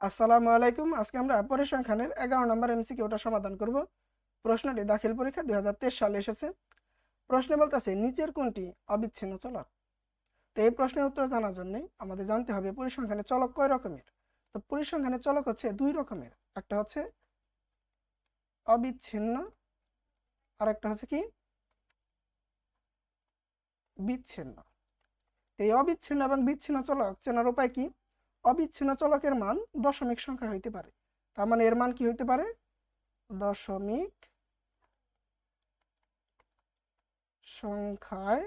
আসসালামু আলাইকুম। আজকে আমরা পরিসংখ্যানের এগারো নম্বর এমসিকিউটা সমাধান করব। প্রশ্নটি দাখিল পরীক্ষা দুই হাজার তেইশ সালে এসেছে। প্রশ্নে বলতেছে, নিচের কোনটি অবিচ্ছিন্ন চলক? তো এই প্রশ্নের উত্তর জানার জন্য আমাদের জানতে হবে পরিসংখ্যানের চলক কয় রকমের? তো পরিসংখ্যানের চলক হচ্ছে দুই রকমের। একটা হচ্ছে অবিচ্ছিন্ন আর একটা হচ্ছে কি? বিচ্ছিন্ন। এই অবিচ্ছিন্ন এবং বিচ্ছিন্ন চলক চেনার উপায় কি? অবিচ্ছিন্ন চলকের মান দশমিক সংখ্যা হইতে পারে। তার মানে এর মান কি হইতে পারে? দশমিক সংখ্যায়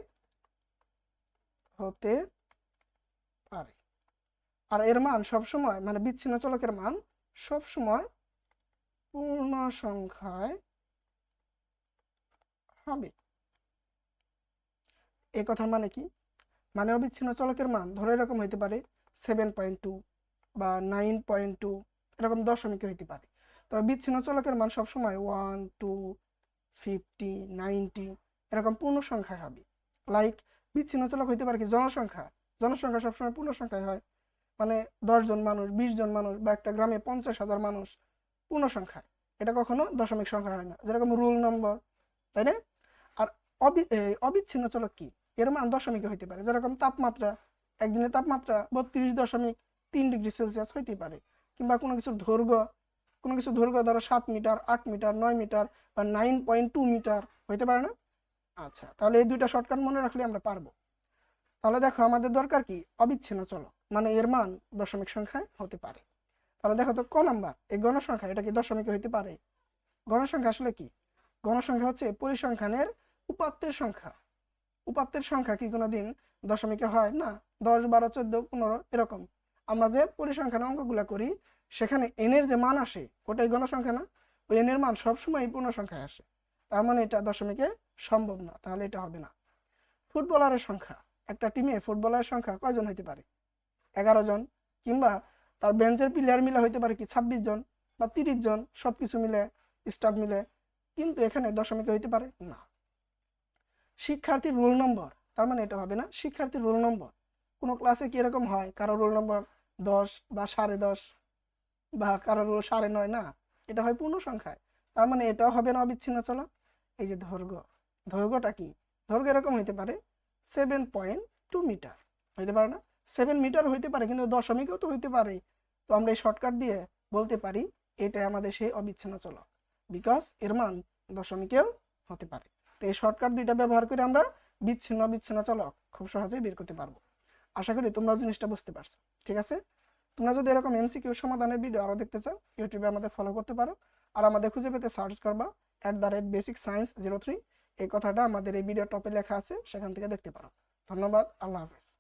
হতে পারে। আর এর মান সব সময় মানে বিচ্ছিন্ন চলকের মান সব সময় পূর্ণ সংখ্যায় হবে। এ কথার মানে কি? মানে অবিচ্ছিন্ন চলকের মান ধরে এরকম হইতে পারে সেভেন পয়েন্ট টু বা নাইন পয়েন্ট টু এরকম দশমিকে হইতে পারে। তবে বিচ্ছিন্ন চলকের মান সবসময় ওয়ান টু ফিফটি নাইনটি এরকম পূর্ণ সংখ্যায় হবে। লাইক বিচ্ছিন্ন চলক হইতে পারে কি জনসংখ্যা? জনসংখ্যা সবসময় পূর্ণ সংখ্যায় হয়। মানে দশজন মানুষ বিশ জন মানুষ বা একটা গ্রামে পঞ্চাশ হাজার মানুষ পূর্ণ সংখ্যায় এটা কখনো দশমিক সংখ্যা হয় না। যেরকম রুল নম্বর, তাই না? আর অবি অবিচ্ছিন্ন চলক কি? এর মান দশমিকে হইতে পারে। যেরকম তাপমাত্রা একদিনের তাপমাত্রা বত্রিশ দশমিক তিন ডিগ্রি সেলসিয়াস হইতে পারে, কিংবা কোনো কিছুর দৈর্ঘ্য, কোনো কিছু দৈর্ঘ্য ধরো সাত মিটার, আট মিটার, নয় মিটার বা নাইন পয়েন্ট টু মিটার হইতে পারে না? আচ্ছা তাহলে এই দুইটা শর্টকাট মনে রাখলে আমরা পারব। তাহলে দেখো আমাদের দরকার কি? অবিচ্ছিন্ন চলো মানে এর মান দশমিক সংখ্যায় হতে পারে। তাহলে দেখো তো ক নাম্বার? এই গণসংখ্যা, এটা কি দশমিকে হইতে পারে? গণসংখ্যা আসলে কি? গণসংখ্যা হচ্ছে পরিসংখ্যানের উপাত্তের সংখ্যা। উপাত্তের সংখ্যা কি কোনো দিন দশমিকে হয়? না, দশ, বারো, চোদ্দ, পনেরো এরকম। আমরা যে পরিসংখ্যানের অঙ্কগুলো করি, সেখানে এনের যে মান আসে, ওটাই গণসংখ্যা না? ওই এনের মান সবসময় পূর্ণ সংখ্যায় আসে। তার মানে এটা দশমিকে সম্ভব না, তাহলে এটা হবে না। ফুটবলারের সংখ্যা, একটা টিমে ফুটবলারের সংখ্যা কয়জন হইতে পারে? এগারো জন, কিংবা তার বেঞ্চের প্লেয়ার মিলে হইতে পারে কি ছাব্বিশ জন, বা তিরিশ জন সব কিছু মিলে স্টাফ মিলে, কিন্তু এখানে দশমিকে হইতে পারে? না। শিক্ষার্থীর রোল নম্বর তার মানে এটা হবে না শিক্ষার্থীর রোল নম্বর কোনো ক্লাসে কি এরকম হয়? কারও রোল নম্বর দশ বা সাড়ে দশ বা কারও রোল সাড়ে নয়, না। এটা হয় পূর্ণ সংখ্যায়। তার মানে এটাও হবে না অবিচ্ছিন্ন, চলো। এই যে দৈর্ঘ্য দৈর্ঘ্যটা কি? দৈর্ঘ্য এরকম হইতে পারে সেভেন পয়েন্ট টু মিটার হইতে পারে না? সেভেন মিটার হইতে পারে, কিন্তু দশমিকেও তো হইতে পারে। তো আমরা এই শর্টকাট দিয়ে বলতে পারি, এটাই আমাদের সেই অবিচ্ছিন্ন চলক বিকজ এর মান দশমিকেও হতে পারে। তো এই শর্টকাট দুইটা ব্যবহার করে আমরা বিচ্ছিন্ন বিচ্ছিন্ন চলক খুব সহজেই বের করতে পারব। আশা করি তোমরা জিনিসটা বুঝতে পারছ, ঠিক আছে? তোমরা যদি এরকম এমসি এমসিকিউ সমাধানের ভিডিও আরও দেখতে চাও ইউটিউবে আমাদের ফলো করতে পারো। আর আমাদের খুঁজে পেতে সার্চ করবা at the rate basic science zero three এই কথাটা আমাদের এই ভিডিও টপে লেখা আছে, সেখান থেকে দেখতে পারো। ধন্যবাদ, আল্লাহ হাফেজ।